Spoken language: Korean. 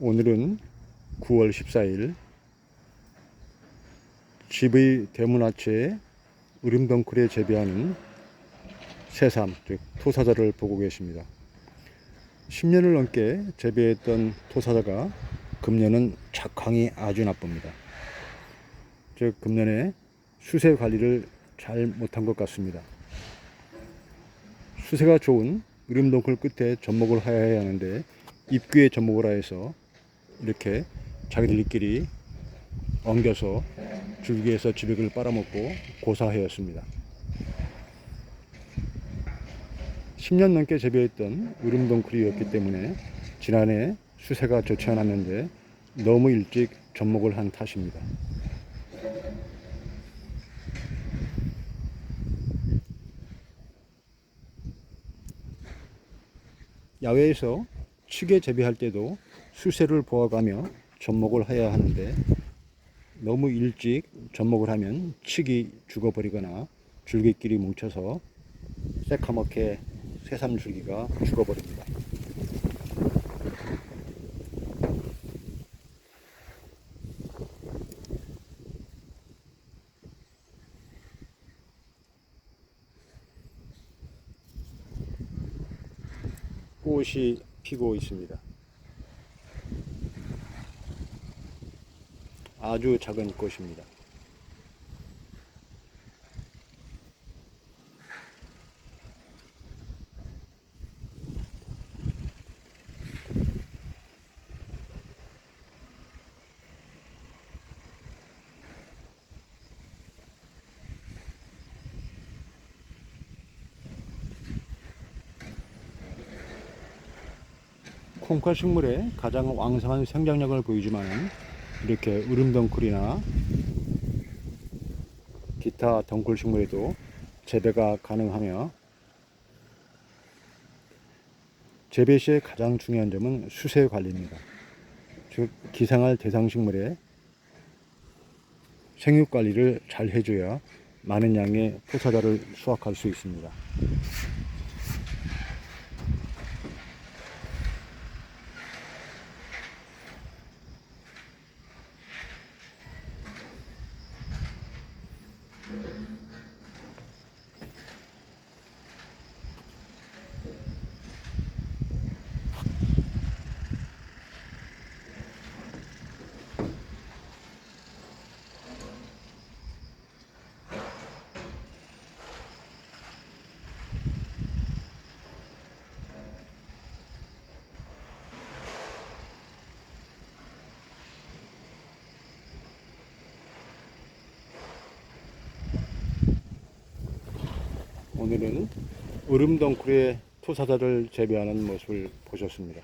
오늘은 9월 14일 집의 대문화체에 으름덩쿨에 재배하는 새삼, 즉 토사자를 보고 계십니다. 10년을 넘게 재배했던 토사자가 금년은 작황이 아주 나쁩니다. 즉 금년에 수세 관리를 잘 못한 것 같습니다. 수세가 좋은 으름덩쿨 끝에 접목을 해야 하는데 입구에 접목을 하여서 이렇게 자기들끼리 엉겨서 줄기에서 지백을 빨아먹고 고사하였습니다. 10년 넘게 재배했던 으름덩쿨이었기 때문에 지난해 수세가 좋지 않았는데 너무 일찍 접목을 한 탓입니다. 야외에서 치게 재배할 때도 수세를 보아가며 접목을 해야 하는데 너무 일찍 접목을 하면 칡이 죽어버리거나 줄기끼리 뭉쳐서 새카맣게 새삼 줄기가 죽어버립니다. 꽃이 피고 있습니다. 아주 작은 꽃입니다. 콩팥 식물의 가장 왕성한 생장력을 보이지만 이렇게 으름덩쿨이나 기타 덩쿨 식물에도 재배가 가능하며 재배 시에 가장 중요한 점은 수세 관리입니다. 즉 기생할 대상 식물의 생육 관리를 잘 해줘야 많은 양의 포사자를 수확할 수 있습니다. 오늘은 으름덩쿨의 토사자를 재배하는 모습을 보셨습니다.